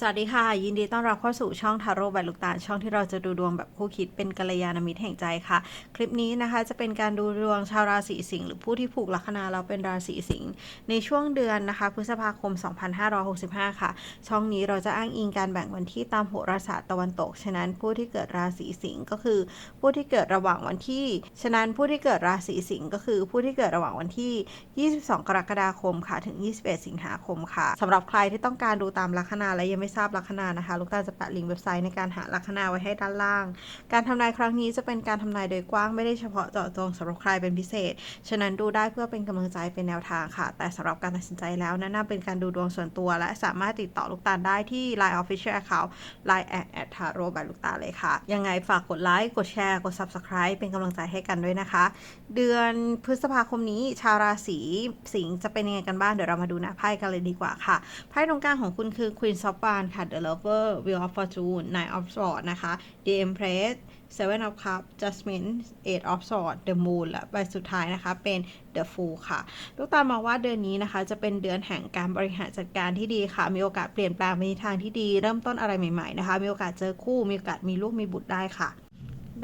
สวัสดีค่ะ ยินดีต้อนรับเข้าสู่ช่องทาโร่ใบลูกตาลช่องที่เราจะดูดวงแบบคู่คิดเป็นกัลยาณมิตรแห่งใจค่ะ คลิปนี้นะคะจะเป็นการดูดวงชาวราศีสิงห์หรือผู้ที่ผูกลัคนาเราเป็นราศีสิงห์ในช่วงเดือนนะคะพฤษภาคม 2565 ค่ะ ช่องนี้เราจะอ้างอิงการแบ่งวันที่ตามโหราศาสตร์ตะวันตก ฉะนั้นผู้ที่เกิดราศีสิงห์ก็คือ ผู้ที่เกิดระหว่างวันที่ ฉะนั้นผู้ที่เกิดราศีสิงห์ก็คือ ผู้ที่เกิดระหว่างวันที่ 22 กรกฎาคมค่ะถึง 21 สิงหาคมค่ะสำหรับใครที่ต้องการดูตามลัคนาและยังไม่ทราบลัคนานะคะ ลูกตาจะแปะลิงก์เว็บไซต์ในการหาลัคนาไว้ให้ด้านล่าง การทำนายครั้งนี้จะเป็นการทำนายโดยกว้างไม่ได้เฉพาะเจาะจงสำหรับใครเป็นพิเศษ ฉะนั้นดูได้เพื่อเป็นกำลังใจเป็นแนวทางค่ะ แต่สำหรับการตัดสินใจแล้วแนะนเป็นการดูดวงส่วนตัว และสามารถติดต่อลูกตาได้ที่ Line Official Account Line at at taro by ลูกตาเลยค่ะ ยังไงฝากกดไลค์กดแชร์กด Subscribe เป็นกำลังใจให้กันด้วยนะคะ เดือนพฤษภาคมนี้ชาวราศีสิงห์จะเป็นยังไงกันบ้างเดี๋ยวเรามาดูหน้าไพ่กันเลยดีกว่าค่ะไพ่ตรงกลางของคุณคือ Queen การค่ะ The Lover Wheel of Fortune Nine of Swords นะคะ The Empress Seven of Cups Judgment Eight of Swords The Moon และใบสุดท้ายนะคะ เป็น The Fool ค่ะ ลูกตาลมองว่าเดือนนี้นะคะ จะเป็นเดือนแห่งการบริหารจัดการที่ดีค่ะ มีโอกาสเปลี่ยนแปลงไปในทางที่ดี เริ่มต้นอะไรใหม่ๆนะคะ มีโอกาสเจอคู่ มีโอกาสมีลูกมีบุตรได้ค่ะ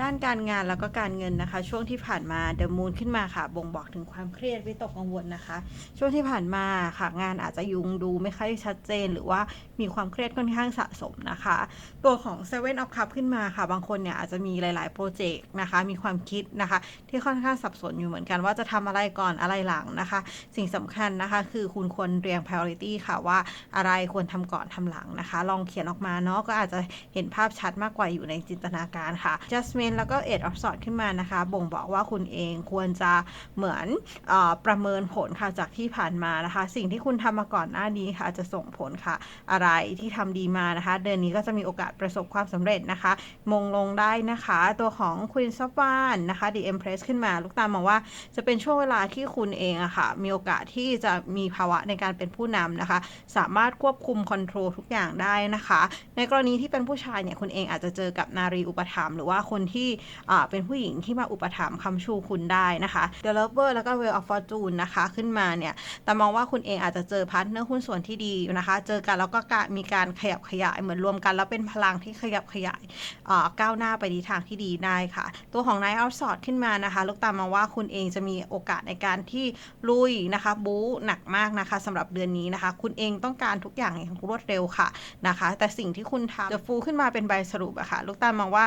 ด้านการงานแล้วก็การเงินนะคะ ช่วงที่ผ่านมาเดอะมูนขึ้นมาค่ะ บ่งบอกถึงความเครียดวิตกกังวลนะคะ ช่วงที่ผ่านมาค่ะ งานอาจจะยุงดูไม่ค่อยชัดเจน หรือว่ามีความเครียดค่อนข้างสะสมนะคะ ตัวของ Seven of Cup ขึ้นมาค่ะ บางคนเนี่ยอาจจะมีหลาย ๆ โปรเจกต์นะคะ มีความคิดนะคะ ที่ค่อนข้างสับสนอยู่เหมือนกันว่าจะทำอะไรก่อนอะไรหลังนะคะ สิ่งสำคัญนะคะ คือคุณควรเรียง priority ค่ะว่าอะไรควรทำก่อนทำหลังนะคะ ลองเขียนออกมาเนาะก็อาจจะเห็นภาพชัดมากกว่าอยู่ในจินตนาการค่ะ just Justment แล้วก็ Eight of Swords ขึ้นมานะคะ บ่งบอกว่าคุณเองควรจะเหมือนอประเมินผลค่ะจากที่ผ่านมานะคะ สิ่งที่คุณทำมาก่อนหน้านี้ค่ะ จะส่งผลค่ะ อะไรที่ทำดีมานะคะ เดือนนี้ก็จะมีโอกาสประสบความสำเร็จนะคะ มงลงได้นะคะ ตัวของ Queen of w a n นะคะ The Empress ขึ้นมา ลูกตาลมองว่าจะเป็นช่วงเวลาที่คุณเองอะค่ะ มีโอกาสที่จะมีภาวะในการเป็นผู้นำนะคะ สามารถควบคุมคอนโทรลทุกอย่างได้นะคะ ในกรณีที่เป็นผู้ชายเนี่ยคุณเองอาจจะเจอกับนารีอุปถัมภ์หรือว่าคนที่เป็นผู้หญิงที่มาอุปถัมภ์คำชูคุณได้นะคะ The Lover แล้วก็ Wheel of Fortune นะคะขึ้นมาเนี่ยแต่มองว่าคุณเองอาจจะเจอพาร์ทเนอร์หุ้นส่วนที่ดีนะคะ เจอกันแล้วก็มีการขยับขยายเหมือนรวมกันแล้วเป็นพลังที่ขยับขยายก้าวหน้าไปในทางที่ดีได้ค่ะ ตัวของ Nine of Swords ขึ้นมานะคะ ลูกตามมองว่าคุณเองจะมีโอกาสในการที่ลุยนะคะบู๊หนักมากนะคะสำหรับเดือนนี้นะคะ คุณเองต้องการทุกอย่างอย่างรวดเร็วค่ะนะคะ แต่สิ่งที่คุณทำจะฟูขึ้นมาเป็นใบสรุปอะค่ะ ลูกตามมองว่า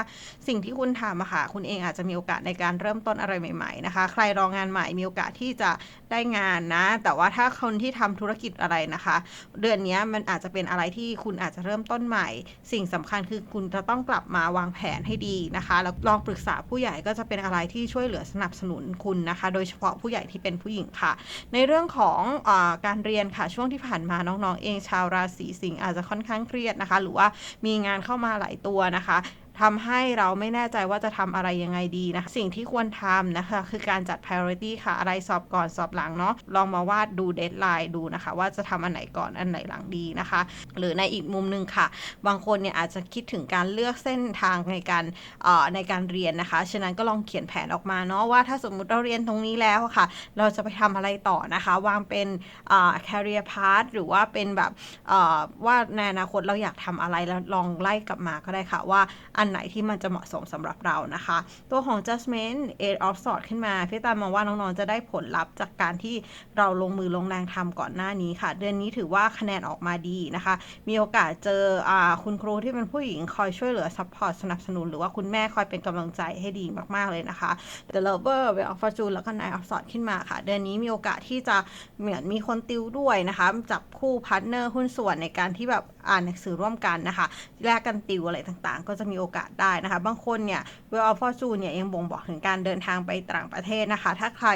สิ่งที่คุณทำอะค่ะ คุณเองอาจจะมีโอกาสในการเริ่มต้นอะไรใหม่ๆนะคะ ใครรองานใหม่มีโอกาสที่จะได้งานนะ แต่ว่าถ้าคนที่ทำธุรกิจอะไรนะคะ เดือนนี้มันอาจจะเป็นอะไรที่คุณอาจจะเริ่มต้นใหม่ สิ่งสำคัญคือคุณจะต้องกลับมาวางแผนให้ดีนะคะแล้วลองปรึกษาผู้ใหญ่ก็จะเป็นอะไรที่ช่วยเหลือสนับสนุนคุณนะคะ โดยเฉพาะผู้ใหญ่ที่เป็นผู้หญิงค่ะ ในเรื่องของอการเรียนค่ะช่วงที่ผ่านมาน้องๆเองชาวราศีสิงห์อาจจะค่อนข้างเครียดนะคะ หรือว่ามีงานเข้ามาหลายตัวนะคะ ทำให้เราไม่แน่ใจว่าจะทำอะไรยังไงดีนะคะสิ่งที่ควรทำนะคะ คือการจัด priority ค่ะ อะไรสอบก่อนสอบหลังเนาะ ลองมาวาดดู deadline ดูนะคะ ว่าจะทำอันไหนก่อนอันไหนหลังดีนะคะ หรือในอีกมุมหนึงค่ะ บางคนเนี่ยอาจจะคิดถึงการเลือกเส้นทางในการในการเรียนนะคะ ฉะนั้นก็ลองเขียนแผนออกมาเนาะว่าถ้าสมมุติเราเรียนตรงนี้แล้วค่ะ เราจะไปทำอะไรต่อนะคะ วางเป็นอ่อ career path หรือว่าเป็นแบบว่าในอนาคตเราอยากทำอะไรแล้วลองไล่กลับมาก็ได้ค่ะว่าอันไหนที่มันจะเหมาะสมสำหรับเรานะคะ ตัวของ Justment Eight of Swords ขึ้นมาพี่ตามองว่าน้องๆจะได้ผลลัพธ์จากการที่เราลงมือลงแรงทำก่อนหน้านี้ค่ะ เดือนนี้ถือว่าคะแนนออกมาดีนะคะ มีโอกาสเจออคุณครูที่เป็นผู้หญิงคอยช่วยเหลือซัพพอร์ตสนับสนุน หรือว่าคุณแม่คอยเป็นกำลังใจให้ดีมากๆเลยนะคะ The Lover Wheel of Fortune แล้วก็ Nine of Swords ขึ้นมาค่ะ เดือนนี้มีโอกาสที่จะเหมือนมีคนติวด้วยนะคะจับคู่พาร์ทเนอร์หุ้นส่วนในการที่แบบ อ่านหนังสือร่วมกันนะคะแลกกันติวอะไรต่างๆ ก็จะมีโอกาสได้นะคะ บางคนเนี่ย Wheel of Fortune เนี่ยยังบ่งบอกถึงการเดินทางไปต่างประเทศนะคะ ถ้าใคร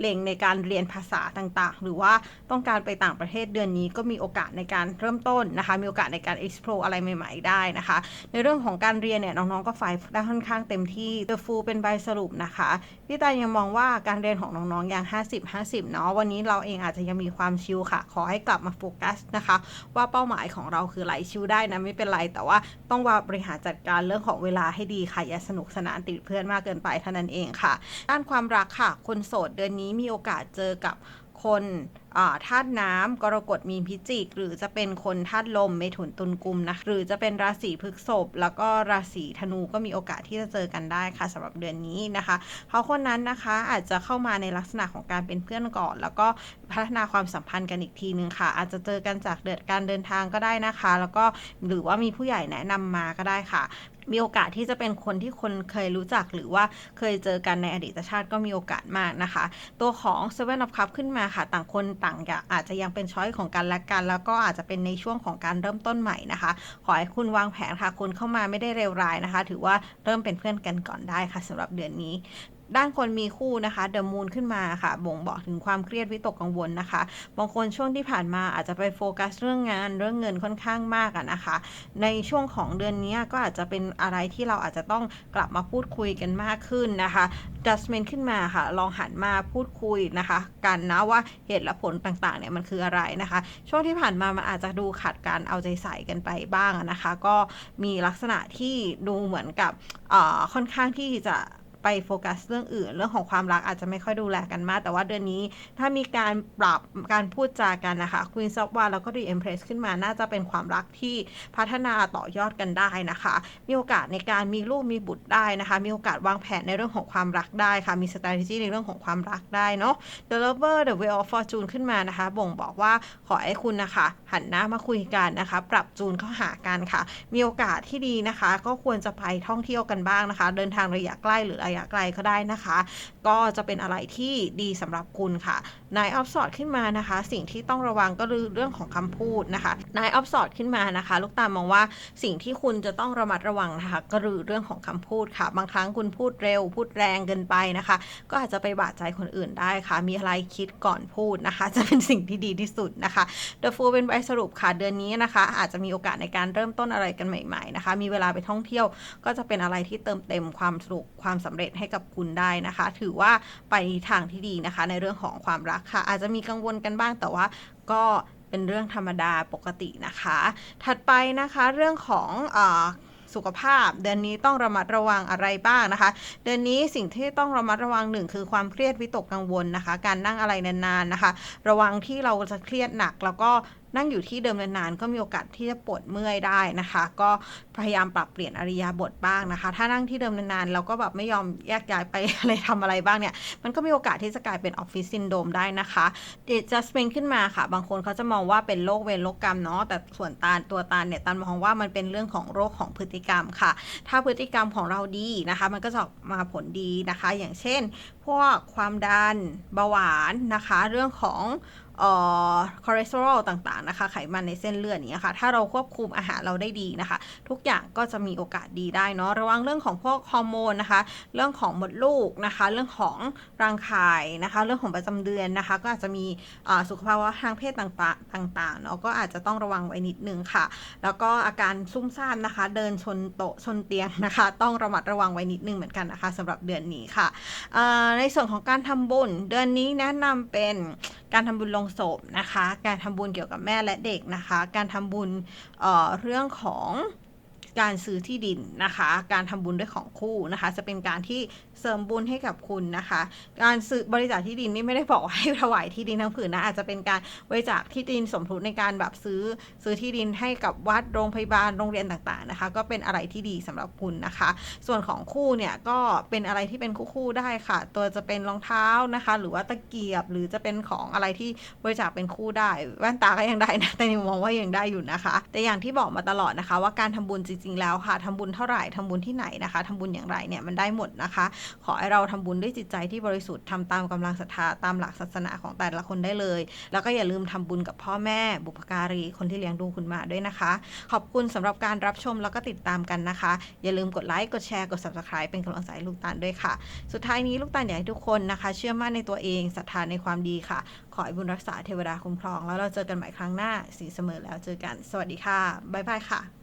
เล็งในการเรียนภาษาต่างๆ หรือว่าต้องการไปต่างประเทศเดือนนี้ก็มีโอกาสในการเริ่มต้นนะคะ มีโอกาสในการ explore อะไรใหม่ ๆ ได้นะคะ ในเรื่องของการเรียนเนี่ยน้องๆก็ไฟได้ค่อนข้างเต็มที่ The Full เป็นใบสรุปนะคะพี่ตายังมองว่าการเรียนของน้องๆยัง 50 50 เนาะวันนี้เราเองอาจจะยังมีความชิลค่ะ ขอให้กลับมาโฟกัสนะคะ ว่าเป้าหมายของเราคือไหลชิลได้นะไม่เป็นไร แต่ว่าต้องว่าบริหารจัดการเรื่องของเวลาให้ดีค่ะอย่าสนุกสนานติดเพื่อนมากเกินไปเท่านั้นเองค่ะ ด้านความรักค่ะ คนโสดเดือนนี้มีโอกาสเจอกับคน ธาตุน้ำกรกฎมีนพิจิก หรือจะเป็นคนธาตุลมเมถุนตุลกุมนะหรือจะเป็นราศีพฤษภแล้วก็ราศีธนูก็มีโอกาสที่จะเจอกันได้ค่ะสำหรับเดือนนี้นะคะเขาคนนั้นนะคะอาจจะเข้ามาในลักษณะของการเป็นเพื่อนก่อน แล้วก็พัฒนาความสัมพันธ์กันอีกทีนึงค่ะ อาจจะเจอกันจากเดือนการเดินทางก็ได้นะคะ แล้วก็หรือว่ามีผู้ใหญ่แนะนำมาก็ได้ค่ะ มีโอกาสที่จะเป็นคนที่คนเคยรู้จักหรือว่าเคยเจอกันในอดีตชาติก็มีโอกาสมากนะคะ ตัวของ Seven of Cups ขึ้นมาค่ะ ต่างคนต่างอากอาจจะยังเป็นช้อยของกันและกัน แล้วก็อาจจะเป็นในช่วงของการเริ่มต้นใหม่นะคะ ขอให้คุณวางแผนค่ะคุณเข้ามาไม่ได้เร็วร้ายนะคะ ถือว่าเริ่มเป็นเพื่อนกันก่อนได้ค่ะสำหรับเดือนนี้ ด้านคนมีคู่นะคะเดอะมูนขึ้นมาค่ะ บ่งบอกถึงความเครียดวิตกกังวลนะคะ บางคนช่วงที่ผ่านมาอาจจะไปโฟกัสเรื่องงานเรื่องเงินค่อนข้างมากอะนะคะ ในช่วงของเดือนนี้ก็อาจจะเป็นอะไรที่เราอาจจะต้องกลับมาพูดคุยกันมากขึ้นนะคะ judgment ขึ้นมาค่ะ ลองหันมาพูดคุยนะคะ กันนะว่าเหตุและผลต่างๆเนี่ยมันคืออะไรนะคะ ช่วงที่ผ่านมามันอาจจะดูขาดการเอาใจใส่กันไปบ้างนะคะ ก็มีลักษณะที่ดูเหมือนกับค่อนข้างที่จะ ไปโฟกัสเรื่องอื่น เรื่องของความรักอาจจะไม่ค่อยดูแลกันมาก แต่ว่าเดือนนี้ถ้ามีการปรับการพูดจากันนะคะควีนซอฟวาแล้วก็ดีเอ็มเพรสขึ้นมาน่าจะเป็นความรักที่พัฒนาต่อยอดกันได้นะคะ มีโอกาสในการมีลูกมีบุตรได้นะคะ มีโอกาสวางแผนในเรื่องของความรักได้ค่ะ มี strategy ในเรื่องของความรักได้เนาะ The Lover The Wheel of Fortune ขึ้นมานะคะ บ่งบอกว่าขอให้คุณนะคะ หันหน้ามาคุยกันนะคะ ปรับจูนเข้าหากันค่ะ มีโอกาสที่ดีนะคะ ก็ควรจะไปท่องเที่ยวกันบ้างนะคะ เดินทางระยะใกล้หรือระยะไกลก็ได้นะคะ ก็จะเป็นอะไรที่ดีสำหรับคุณค่ะนายออฟสอดขึ้นมานะคะ สิ่งที่ต้องระวังก็คือเรื่องของคำพูดนะคะนายออฟสอดขึ้นมานะคะ ลูกตามองว่าสิ่งที่คุณจะต้องระมัดระวังนะคะก็คือเรื่องของคำพูดค่ะ บางครั้งคุณพูดเร็ว พูดแรงเกินไปนะคะ ก็อาจจะไปบาดใจคนอื่นได้ค่ะ มีอะไรคิดก่อนพูดนะคะ จะเป็นสิ่งที่ดีที่สุดนะคะ The Fool เป็นใบสรุปค่ะเดือนนี้นะคะ อาจจะมีโอกาสในการเริ่มต้นอะไรกันใหม่ ๆนะคะ มีเวลาไปท่องเที่ยวก็จะเป็นอะไรที่เติมเต็มความสนุกความสำเร็จให้กับคุณได้นะคะ ถือว่าไปทางที่ดีนะคะ ในเรื่องของความรักค่ะ อาจจะมีกังวลกันบ้างแต่ว่าก็เป็นเรื่องธรรมดาปกตินะคะ ถัดไปนะคะเรื่องของอสุขภาพ เดือนนี้ต้องระมัดระวังอะไรบ้างนะคะ เดือนนี้สิ่งที่ต้องระมัดระวังหนึ่งคือความเครียดวิตกกังวลนะคะ การนั่งอะไรนานๆนะคะ ระวังที่เราจะเครียดหนักแล้วก็ นั่งอยู่ที่เดิมนานๆก็มีโอกาสที่จะปวดเมื่อยได้นะคะ ก็พยายามปรับเปลี่ยนอริยาบทบ้างนะคะ ถ้านั่งที่เดิมนานๆเราก็แบบไม่ยอมแยกย้ายไปอะไรทำอะไรบ้างเนี่ย มันก็มีโอกาสที่จะกลายเป็นออฟฟิศซินโดมได้นะคะเดจัสเ n นขึ้นมาค่ะ บางคนเขาจะมองว่าเป็นโรคเวรโรคกรรมเนาะแต่ส่วนตาตัวตาเนี่ยตาลมองว่ามันเป็นเรื่องของโรคของพฤติกรรมค่ะ ถ้าพฤติกรรมของเราดีนะคะ มันก็จะมาผลดีนะคะ อย่างเช่น พวกความดันเบาหวานนะคะ เรื่องของ คอเลสเตอรอลต่างๆนะคะ ไขมันในเส้นเลือดอย่างเนี้ยค่ะ ถ้าเราควบคุมอาหารเราได้ดีนะคะ ทุกอย่างก็จะมีโอกาสดีได้เนาะ ระวังเรื่องของพวกฮอร์โมนนะคะ เรื่องของมดลูกนะคะ เรื่องของรังไข่นะคะ เรื่องของประจำเดือนนะคะ ก็อาจจะมีสุขภาวะทางเพศต่างๆเนาะ ก็อาจจะต้องระวังไว้นิดนึงค่ะ แล้วก็อาการซุ่มซ่ามนะคะ เดินชนโต๊ะชนเตียงนะคะ ต้องระมัดระวังไว้นิดนึงเหมือนกันนะคะสำหรับเดือนนี้ค่ะ ในส่วนของการทำบุญเดือนนี้แนะนำเป็นการทำบุญลงศพนะคะ การทำบุญเกี่ยวกับแม่และเด็กนะคะ การทำบุญเเรื่องของ การซื้อที่ดินนะคะ การทำบุญด้วยของคู่นะคะ จะเป็นการที่เสริมบุญให้กับคุณนะคะ การซื้อบริจาคที่ดินนี่ไม่ได้บอกให้ถวายที่ดินทั้งผืนนะอาจจะเป็นการบริจาคที่ดินสมทบในการแบบซื้อซื้อที่ดินให้กับวัดโรงพยาบาลโรงเรียนต่างๆนะคะ ก็เป็นอะไรที่ดีสำหรับคุณนะคะ ส่วนของคู่เนี่ยก็เป็นอะไรที่เป็นคู่ๆได้ค่ะ ตัวจะเป็นรองเท้านะคะ หรือว่าตะเกียบหรือจะเป็นของอะไรที่บริจาคเป็นคู่ได้แว่นตาก็ยังได้นะแต่นิวมองว่ายังได้อยู่นะคะ แต่อย่างที่บอกมาตลอดนะคะ ว่าการทำบุญจริงๆ แล้วค่ะทำบุญเท่าไหร่ทำบุญที่ไหนนะคะทำบุญอย่างไรเนี่ยมันได้หมดนะคะ ขอให้เราทำบุญด้วยจิตใจที่บริสุทธิ์ทำตามกำลังศรัทธาตามหลักศาสนาของแต่ละคนได้เลย แล้วก็อย่าลืมทำบุญกับพ่อแม่ บุพการีคนที่เลี้ยงดูคุณมาด้วยนะคะ ขอบคุณสำหรับการรับชมแล้วก็ติดตามกันนะคะ อย่าลืมกดไลค์กดแชร์กด subscribe เป็นกำลังใจลูกตาลด้วยค่ะ สุดท้ายนี้ลูกตาลอยากให้ทุกคนนะคะ เชื่อมั่นในตัวเองศรัทธาในความดีค่ะ ขอให้บุญรักษาเทวดาคุ้มครอง แล้วเราเจอกันใหม่ครั้งหน้าสีเสมอแล้วเจอกัน สวัสดีค่ะบ๊ายบายค่ะ